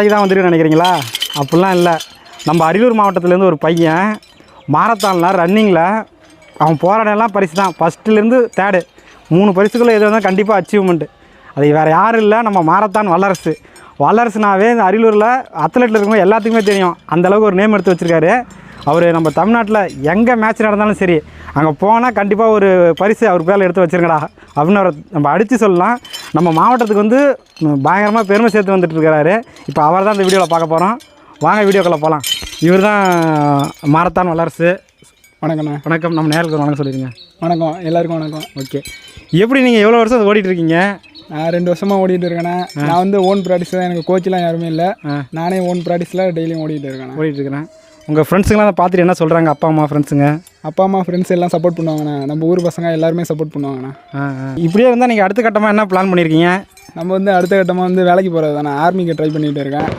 தான் வந்துருக்குன்னு நினைக்கிறீங்களா? அப்படிலாம் இல்லை. நம்ம அரியலூர் மாவட்டத்துலேருந்து ஒரு பையன் மாரத்தானில் ரன்னிங்கில் அவன் போராடலாம் பரிசு தான். ஃபஸ்ட்டுலேருந்து தேர்டு மூணு பரிசுக்குள்ளே எது வந்தால் கண்டிப்பாக அச்சீவ்மெண்ட்டு அது வேறு யாரும் இல்லை. நம்ம மாரத்தான் வல்லரசு. வல்லரசுனாவே இந்த அரியலூரில் அத்லெட்டில் இருக்கவங்க எல்லாத்துக்குமே தெரியும். அந்த அளவுக்கு ஒரு நேம் எடுத்து வச்சுருக்காரு. அவர் நம்ம தமிழ்நாட்டில் எங்கே மேட்ச் நடந்தாலும் சரி அங்கே போனால் கண்டிப்பாக ஒரு பரிசு அவர் பேரில் எடுத்து வச்சுருங்கடா. அப்படின்னு அவரை நம்ம அடித்து சொல்லலாம். நம்ம மாவட்டத்துக்கு வந்து பயங்கரமாக பெருமை சேர்த்து வந்துட்டு இருக்கிறாரு இப்போ அவர் தான் இந்த வீடியோவில் பார்க்க போகிறோம் வாங்க வீடியோக்குள்ளே போகலாம் இவர் தான் மாரத்தான் வல்லரசு. வணக்கண்ணா வணக்கம். நம்ம நேருக்கு வணக்கம் சொல்லிடுங்க. வணக்கம். எல்லாருக்கும் வணக்கம். ஓகே. எப்படி நீங்கள் எவ்வளோ வருஷம் அது ஓடிட்டு இருக்கீங்க? நான் ரெண்டு வருஷமாக ஓடிட்டு இருக்கேண்ணே. நான் வந்து ஓன் ப்ராக்டிஸ் தான் எனக்கு கோச்செலாம் யாருமே இல்லை. நானே ஓன் ப்ராக்டிஸில் டெய்லியும் ஓடிட்டு இருக்கேண்ணே. ஓடிட்டு இருக்கிறேன் உங்கள் ஃப்ரெண்ட்ஸுங்களாம் அதை பார்த்துட்டு என்ன சொல்கிறாங்க அப்பா அம்மா ஃப்ரெண்ட்ஸுங்க அப்பா அம்மா ஃப்ரெண்ட்ஸ் எல்லாம் சப்போர்ட் பண்ணுவாங்கண்ணே. நம்ம ஊர் பசங்க எல்லாருமே சப்போர்ட் பண்ணுவாங்கண்ணே. இப்படியே இருந்தால் நீங்கள் அடுத்த கட்டமாக என்ன பிளான் பண்ணியிருக்கீங்க நம்ம வந்து அடுத்த கட்டமாக வந்து வேலைக்கு போகிறது தானே ஆர்மிக்கு ட்ரை பண்ணிட்டு இருக்கேன்.